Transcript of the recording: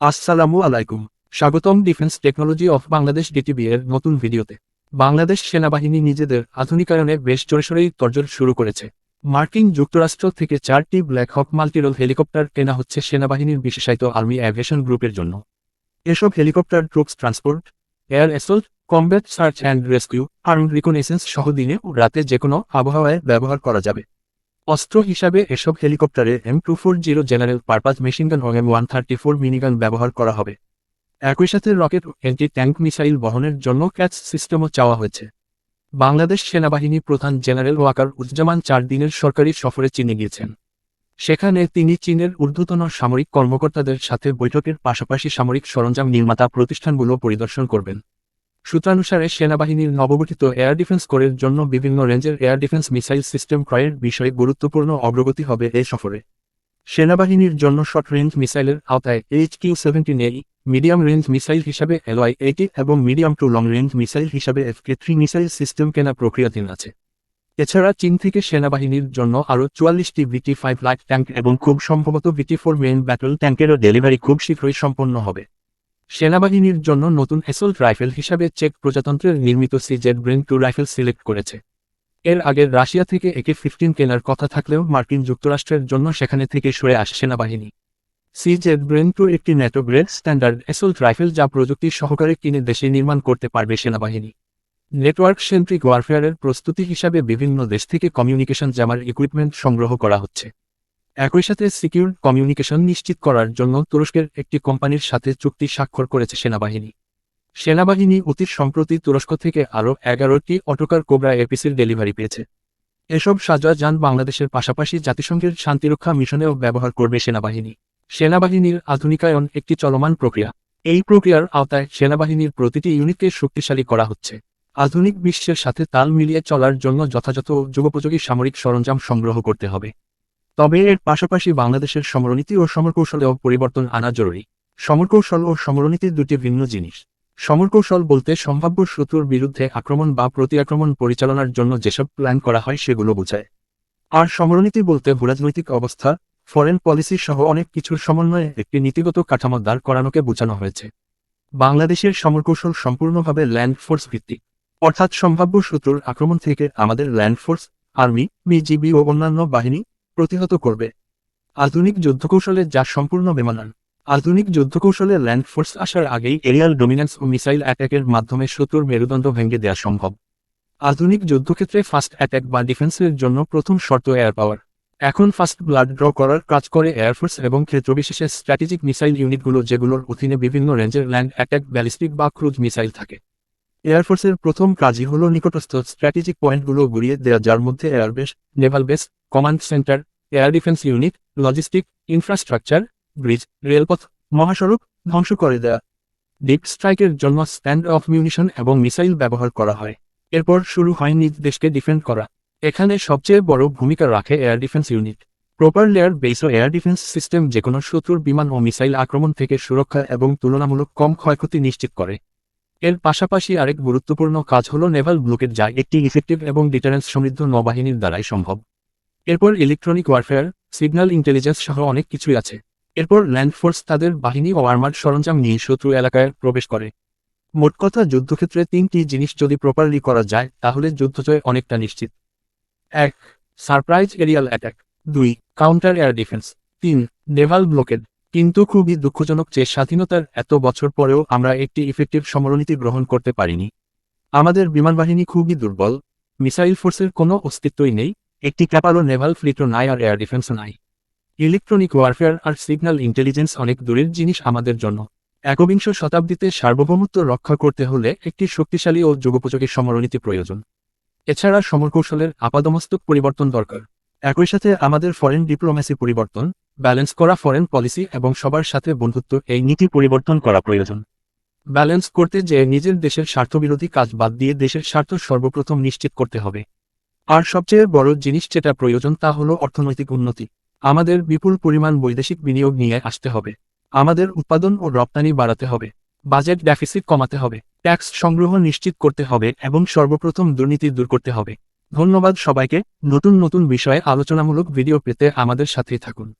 আসসালামু আলাইকুম। স্বাগতম defence technology of Bangladesh DTB এর নতুন ভিডিওতে। বাংলাদেশ সেনাবাহিনী নিজেদের আধুনিকায়নে বেশ জোরেশোরেই তর্জর শুরু করেছে। মার্কিন যুক্তরাষ্ট্র থেকে চারটি ব্ল্যাক হক মাল্টিরোল হেলিকপ্টার কেনা হচ্ছে সেনাবাহিনীর বিশেষায়িত আর্মি অ্যাভিয়েশন গ্রুপের জন্য। এসব helicopter, troops, transport, air assault combat, search and rescue, arm reconnaissance সহ দিনে ও রাতে যে কোনো আবহাওয়ায় ব্যবহার করা যাবে। অস্ত্র হিসাবে এসব হেলিকপ্টারে M two four zero general purpose machine gun ও M one thirty four minigun ব্যবহার করা হবে। একই সাথে রকেট অ্যান্টি ট্যাঙ্ক মিসাইল বহনের জন্য ক্যাচ সিস্টেমও চাওয়া হয়েছে। বাংলাদেশ সেনাবাহিনী প্রধান জেনারেল ওয়াকার উজ্জামান চার দিনের সরকারি সফরে চীনে গিয়েছেন। সেখানে তিনি চীনের ঊর্ধ্বতন সামরিক কর্মকর্তাদের সাথে বৈঠকের পাশাপাশি সামরিক সরঞ্জাম নির্মাতা প্রতিষ্ঠানগুলো পরিদর্শন করবেন। সূত্রানুসারে সেনাবাহিনীর নবগঠিত এয়ার ডিফেন্স কোরের জন্য বিভিন্ন রেঞ্জের এয়ার ডিফেন্স মিসাইল সিস্টেম ক্রয়ের বিষয়ে গুরুত্বপূর্ণ অগ্রগতি হবে এ সফরে। সেনাবাহিনীর জন্য শর্ট রেঞ্জ মিসাইলের আওতায় এইচ কিউ সেভেন্টিন এই মিডিয়াম রেঞ্জ মিসাইল হিসাবে এলওয়াই এইটি এবং medium to long range missile হিসাবে এফকে থ্রি মিসাইল সিস্টেম কেনা প্রক্রিয়াধীন আছে। এছাড়া চীন থেকে সেনাবাহিনীর জন্য আরও চুয়াল্লিশটি ভিটি ফাইভ লাইট ট্যাঙ্ক এবং খুব সম্ভবত ভিটি ফোর মেইন ব্যাটল ট্যাঙ্কেরও ডেলিভারি খুব শীঘ্রই সম্পন্ন হবে। সেনাবাহিনীর জন্য নতুন অ্যাসল্ট রাইফেল হিসাবে চেক প্রজাতন্ত্রের নির্মিত C Z Bren two rifle select করেছে। এর আগে রাশিয়া থেকে একে ফিফটিন কেনার কথা থাকলেও মার্কিন যুক্তরাষ্ট্রের জন্য সেখানে থেকে সরে আসে সেনাবাহিনী। সি জেড ব্রেন টু একটি NATO grade standard assault rifle যা প্রযুক্তি সহকারে কিনে দেশে নির্মাণ করতে পারবে সেনাবাহিনী। নেটওয়ার্ক সেন্ট্রিক ওয়ারফেয়ারের প্রস্তুতি হিসাবে বিভিন্ন দেশ থেকে কমিউনিকেশন জামার ইকুইপমেন্ট সংগ্রহ করা হচ্ছে। একই সাথে সিকিউর কমিউনিকেশন নিশ্চিত করার জন্য তুরস্কের একটি কোম্পানির সাথে চুক্তি স্বাক্ষর করেছে সেনাবাহিনী। সেনাবাহিনী অতি সম্প্রতি তুরস্ক থেকে আরও এগারোটি অটোকার কোবরা এপিসির ডেলিভারি পেয়েছে। এসব সাজা যান বাংলাদেশের পাশাপাশি জাতিসংঘের শান্তিরক্ষা মিশনেও ব্যবহার করবে সেনাবাহিনী। সেনাবাহিনীর আধুনিকায়ন একটি চলমান প্রক্রিয়া। এই প্রক্রিয়ার আওতায় সেনাবাহিনীর প্রতিটি ইউনিটকে শক্তিশালী করা হচ্ছে। আধুনিক বিশ্বের সাথে তাল মিলিয়ে চলার জন্য যথাযথ যুগোপযোগী সামরিক সরঞ্জাম সংগ্রহ করতে হবে। তবে এর পাশাপাশি বাংলাদেশের সমরনীতি ও সমরকৌশলেও পরিবর্তন আনা জরুরি। সমরকৌশল ও সমরনীতি দুটি ভিন্ন জিনিস। সমরকৌশল বলতে সম্ভাব্য শত্রুর বিরুদ্ধে আক্রমণ বা প্রতি আক্রমণ পরিচালনার জন্য যেসব প্ল্যান করা হয় সেগুলো বোঝায়। আর সমরনীতি বলতে ভূরাজনৈতিক অবস্থা, ফরেন পলিসি সহ অনেক কিছুর সমন্বয়ে একটি নীতিগত কাঠামো দাঁড় করানোকে বোঝানো হয়েছে। বাংলাদেশের সমরকৌশল সম্পূর্ণভাবে ল্যান্ড ফোর্স ভিত্তিক। অর্থাৎ সম্ভাব্য শত্রুর আক্রমণ থেকে আমাদের ল্যান্ড ফোর্স, আর্মি, বিজিবি ও অন্যান্য বাহিনী প্রতিহত করবে। আধুনিক যুদ্ধকৌশলে যা সম্পূর্ণ বেমানান। আধুনিক যুদ্ধকৌশলে ল্যান্ড ফোর্স আসার আগেই এরিয়াল ডোমিন্যান্স ও মিসাইল অ্যাট্যাকের মাধ্যমে শত্রুর মেরুদণ্ড ভেঙে দেওয়া সম্ভব। আধুনিক যুদ্ধক্ষেত্রে ফাস্ট অ্যাট্যাক বা ডিফেন্সের জন্য প্রথম শর্ত এয়ার পাওয়ার। এখন ফাস্ট ব্লাড ড্র করার কাজ করে এয়ারফোর্স এবং ক্ষেত্রবিশেষে স্ট্র্যাটেজিক মিসাইল ইউনিটগুলো যেগুলোর অধীনে বিভিন্ন রেঞ্জের ল্যান্ড অ্যাট্যাক ব্যালিস্টিক বা ক্রুজ মিসাইল থাকে। এয়ারফোর্সের প্রথম কাজই হল নিকটস্থ স্ট্র্যাটেজিক পয়েন্টগুলো গুড়িয়ে দেওয়া, যার মধ্যে airbase naval base command center air defence unit logistic infrastructure bridge রেলপথ মহাসড়ক ধ্বংস করে দেয়া। ডিপ স্ট্রাইকের জন্য স্ট্যান্ড অফ মিউনিশন এবং মিসাইল ব্যবহার করা হয়। এরপর শুরু হয় নিজ দেশকে ডিফেন্ড করা। এখানে সবচেয়ে বড় ভূমিকা রাখে air defence unit proper layer base ও এয়ার ডিফেন্স সিস্টেম যেকোনো শত্রুর বিমান ও মিসাইল আক্রমণ থেকে সুরক্ষা এবং তুলনামূলক কম ক্ষয়ক্ষতি নিশ্চিত করে। এর পাশাপাশি আরেক গুরুত্বপূর্ণ কাজ হল নেভাল ব্লুকেট, যা একটি ইফেক্টিভ এবং ডিটারেন্স সমৃদ্ধ নৌবাহিনীর দ্বারাই সম্ভব। এরপর ইলেকট্রনিক ওয়ারফেয়ার সিগন্যাল ইন্টেলিজেন্স সহ অনেক কিছুই আছে। এরপর ল্যান্ড ফোর্স তাদের বাহিনী ও আর্মার সরঞ্জাম নিয়ে শত্রু এলাকায় প্রবেশ করে। মোট কথা যুদ্ধক্ষেত্রে তিনটি জিনিস যদি প্রপারলি করা যায়, তাহলে যুদ্ধজয় অনেকটা নিশ্চিত। এক সারপ্রাইজ এরিয়াল অ্যাটাক দুই কাউন্টার এয়ার ডিফেন্স তিন নেভাল ব্লকেড কিন্তু খুবই দুঃখজনক যে স্বাধীনতার এত বছর পরেও আমরা একটি ইফেক্টিভ সমরনীতি গ্রহণ করতে পারিনি। আমাদের বিমানবাহিনী খুবই দুর্বল। মিসাইল ফোর্সের কোনো অস্তিত্বই নেই। একটি ক্যাপালো নেভাল ফ্লিটও নাই আর এয়ার ডিফেন্সও নাই। ইলেকট্রনিক ওয়ারফেয়ার আর সিগন্যাল ইন্টেলিজেন্স অনেক দূরের জিনিস আমাদের জন্য। একবিংশ শতাব্দীতে সার্বভৌমত্ব রক্ষা করতে হলে একটি শক্তিশালী ও যুগোপযোগী সমরনীতি প্রয়োজন। এছাড়া সমরকৌশলের আপাদমস্তক পরিবর্তন দরকার। একই সাথে আমাদের ফরেন ডিপ্লোম্যাসি পরিবর্তন ব্যালেন্স করা ফরেন পলিসি এবং সবার সাথে বন্ধুত্ব এই নীতি পরিবর্তন করা প্রয়োজন। ব্যালেন্স করতে যে নিজের দেশের স্বার্থবিরোধী কাজ বাদ দিয়ে দেশের স্বার্থ সর্বপ্রথম নিশ্চিত করতে হবে। আর সবচেয়ে বড় জিনিস যেটা প্রয়োজন তা হলো অর্থনৈতিক উন্নতি। আমাদের বিপুল পরিমাণ বৈদেশিক বিনিয়োগ নিয়ে আসতে হবে। আমাদের উৎপাদন ও রপ্তানি বাড়াতে হবে। বাজেট ডেফিসিট কমাতে হবে। ট্যাক্স সংগ্রহ নিশ্চিত করতে হবে এবং সর্বপ্রথম দুর্নীতি দূর করতে হবে। ধন্যবাদ সবাইকে। নতুন নতুন বিষয়ে আলোচনামূলক ভিডিও পেতে আমাদের সাথেই থাকুন।